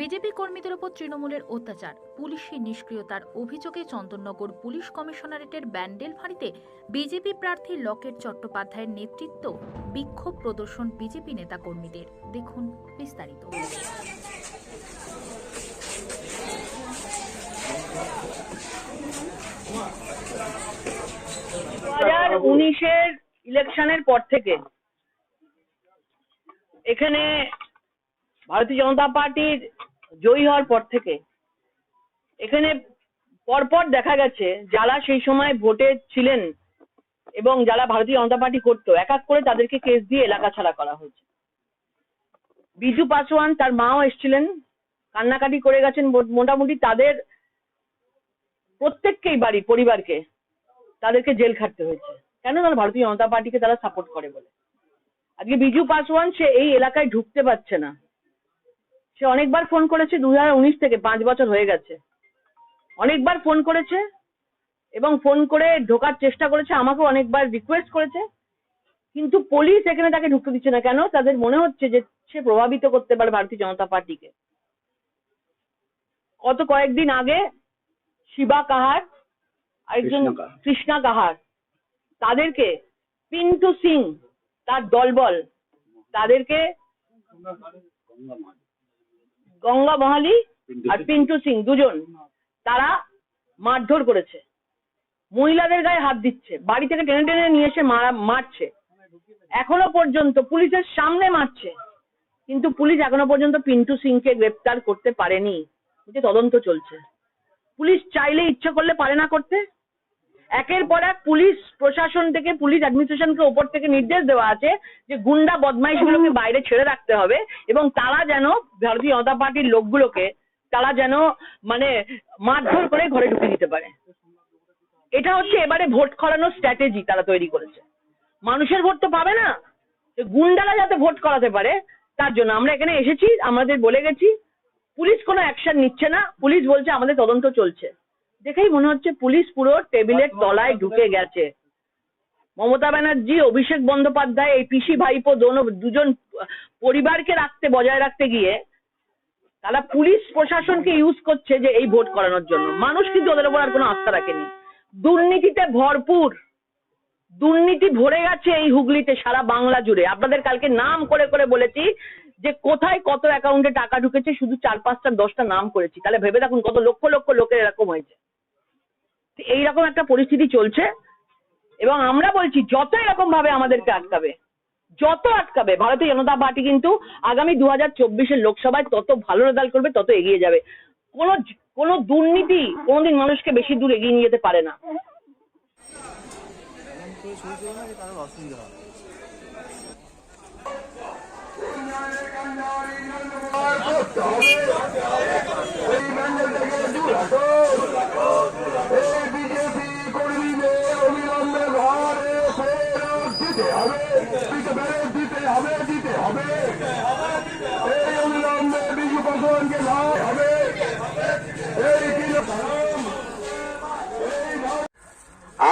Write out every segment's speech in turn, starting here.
BJP কর্মীদের ওপর তৃণমূলের অত্যাচার, পুলিশি নিষ্ক্রিয়তার অভিযোগে চন্দননগর পুলিশ কমিশনারেটের ব্যান্ডেল ফাঁড়িতে বিজেপি প্রার্থী লকেট চট্টোপাধ্যায়ের নেতৃত্ব বিক্ষোভ প্রদর্শন বিজেপি নেতা কর্মীদের দেখুন বিস্তারিত। উনিশের ইলেকশনের পর থেকে এখানে ভারতীয় জনতা পার্টির জয়ী হওয়ার পর থেকে এখানে পরপর দেখা গেছে যারা সেই সময় ভোটে ছিলেন এবং যারা ভারতীয় জনতা পার্টি করতো, এক এক করে তাদেরকে কেস দিয়ে এলাকা ছাড়া করা হয়েছে। বিজু পাসওয়ান তার মাও এসেছিলেন, কান্নাকাটি করে গেছেন মোটামুটি তাদের প্রত্যেককেই বাড়ি, পরিবারকে তাদেরকে জেল খাটতে হয়েছে। কেন না ভারতীয় জনতা পার্টিকে তারা সাপোর্ট করে বলে। আজকে বিজু পাসওয়ান সে এই এলাকায় ঢুকতে পারছে না। সে অনেকবার ফোন করেছে দু উনিশ থেকে পাঁচ বছর হয়ে গেছে। অনেকবার ফোন করেছে এবং ফোন করে ঢোকার চেষ্টা করেছে আমাকেও অনেকবার রিকোয়েস্ট করেছে। কিন্তু পুলিশ এখানে তাকে ঢুকতে দিচ্ছে না কেন? তাদের মনে হচ্ছে যে সে প্রভাবিত করতে পারে ভারতীয় জনতা পার্টিকে। গত কয়েকদিন আগে শিবা কাহার আরেকজন কৃষ্ণা কাহার তাদেরকে পিন্টু সিং তার দলবল তাদেরকে গঙ্গা মহালি আর পিন্টু সিং দুজন। তারা মারধর করেছে। মহিলাদের গায়ে হাত দিচ্ছে। বাড়ি থেকে টেনে টেনে নিয়ে এসে মারা মারছে। এখনও পর্যন্ত পুলিশের সামনে মারছে। কিন্তু পুলিশ এখনও পর্যন্ত পিন্টু সিংকে গ্রেপ্তার করতে পারেনি। যে তদন্ত চলছে। পুলিশ চাইলে ইচ্ছে করলে পারে না করতে। একের পর এক পুলিশ প্রশাসন থেকে পুলিশ অ্যাডমিনিস্ট্রেশনকে ওপর থেকে নির্দেশ দেওয়া আছে যে গুন্ডা বদমাইশগুলোকে বাইরে ছেড়ে রাখতে হবে এবং তারা যেন ভারতীয় জনতা পার্টির লোকগুলোকে তারা যেন মানে মারধর করে ঘরে ঢুকে দিতে পারে। এটা হচ্ছে এবারে ভোট করানোর স্ট্র্যাটেজি তারা তৈরি করেছে। মানুষের ভোট তো পাবে না। গুন্ডারা যাতে ভোট করাতে পারে তার জন্য আমরা এখানে এসেছি আমাদের বলে গেছি পুলিশ কোনো অ্যাকশন নিচ্ছে না। পুলিশ বলছে আমাদের তদন্ত চলছে। দেখেই মনে হচ্ছে পুলিশ পুরো টেবিলের তলায় ঢুকে গেছে। মমতা ব্যানার্জি অভিষেক বন্দ্যোপাধ্যায় এই পিসি ভাইপো দোনো দুজন পরিবারকে রাখতে বজায় রাখতে গিয়ে তারা পুলিশ প্রশাসনকে ইউজ করছে যে এই ভোট করানোর জন্য। মানুষ কিন্তু ওদের উপর আর কোনো আস্থা রাখেনি। দুর্নীতিতে ভরপুর। দুর্নীতি ভরে গেছে এই হুগলিতে সারা বাংলা জুড়ে। আপনাদের কালকে নাম করে করে বলেছি যে কোথায় কত অ্যাকাউন্টে টাকা ঢুকেছে শুধু চার পাঁচটা দশটা নাম করেছি। তাহলে ভেবে দেখুন কত লক্ষ লক্ষ লোকের এরকম হয়েছে। এইরকম একটা পরিস্থিতি চলছে এবং আমরা বলছি, যত এরকম ভাবে আমাদেরকে আটকাবে, যত আটকাবে, ভারতীয় জনতা পার্টি কিন্তু আগামী দু হাজার চব্বিশের লোকসভায় তত ভালো রেজাল্ট করবে, তত এগিয়ে যাবে। কোন কোন দুর্নীতি কোনোদিন মানুষকে বেশি দূর এগিয়ে নিয়ে যেতে পারে না।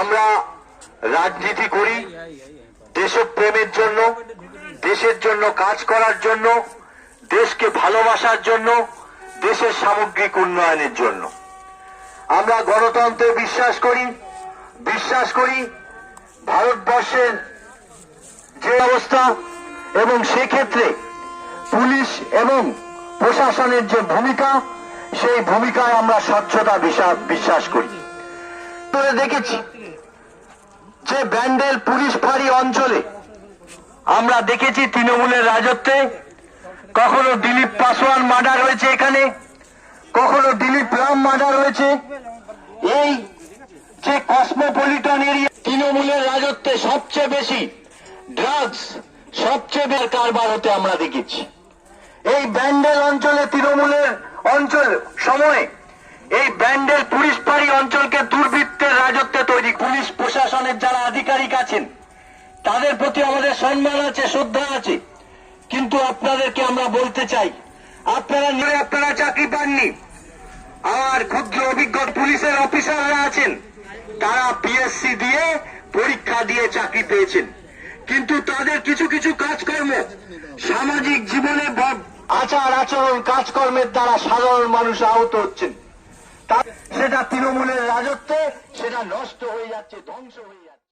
আমরা রাজনীতি করি, দেশপ্রেমের জন্য, দেশের জন্য কাজ করার জন্য, দেশকে ভালোবাসার জন্য, দেশের সামগ্রিক উন্নয়নের জন্য। আমরা গণতন্ত্রে বিশ্বাস করি বিশ্বাস করি, ভারতবর্ষের যে অবস্থা এবং সেক্ষেত্রে পুলিশ এবং প্রশাসনের যে ভূমিকা, সেই ভূমিকায় আমরা স্বচ্ছতা বিশ্বাস করি। দেখেছি যে ব্যান্ডেল পুলিশ ফাঁড়ি অঞ্চলে আমরা দেখেছি তৃণমূলের রাজত্বে, কখনো দিলীপ পাসওয়ান মার্ডার হয়েছে এখানে, কখনো দিলীপ রাম মার্ডার হয়েছে। এই যে কসমোপলিটন এরিয়া তৃণমূলের রাজত্বে সবচেয়ে বেশি ড্রাগস সবচেয়ে বেশি কারবার হতে আমরা দেখেছি। এই ব্যান্ডেল অঞ্চলে, তৃণমূলের অঞ্চল সময়ে এই ব্যান্ডেল পুলিশ ফাঁড়ি অঞ্চলকে দুর্বৃত্তের রাজত্বে তৈরি পুলিশ প্রশাসনের যারা আধিকারিক আছেন তাদের প্রতি আমাদের সম্মান আছে শ্রদ্ধা আছে। কিন্তু আপনাদেরকে আমরা বলতে চাই আপনারা নিয়ে আপনারা চাকরি পাননি। আর ক্ষুদ্র অভিজ্ঞ পুলিশের অফিসাররা আছেন। তারা পিএসসি দিয়ে পরীক্ষা দিয়ে চাকরি পেয়েছেন। কিন্তু তাদের কিছু কিছু কাজকর্ম সামাজিক জীবনে আচার আচরণ কাজকর্মের দ্বারা সাধারণ মানুষ আহত হচ্ছেন। সেটা তৃণমূলের রাজত্বে সেটা নষ্ট হয়ে যাচ্ছে ধ্বংস হয়ে যাচ্ছে।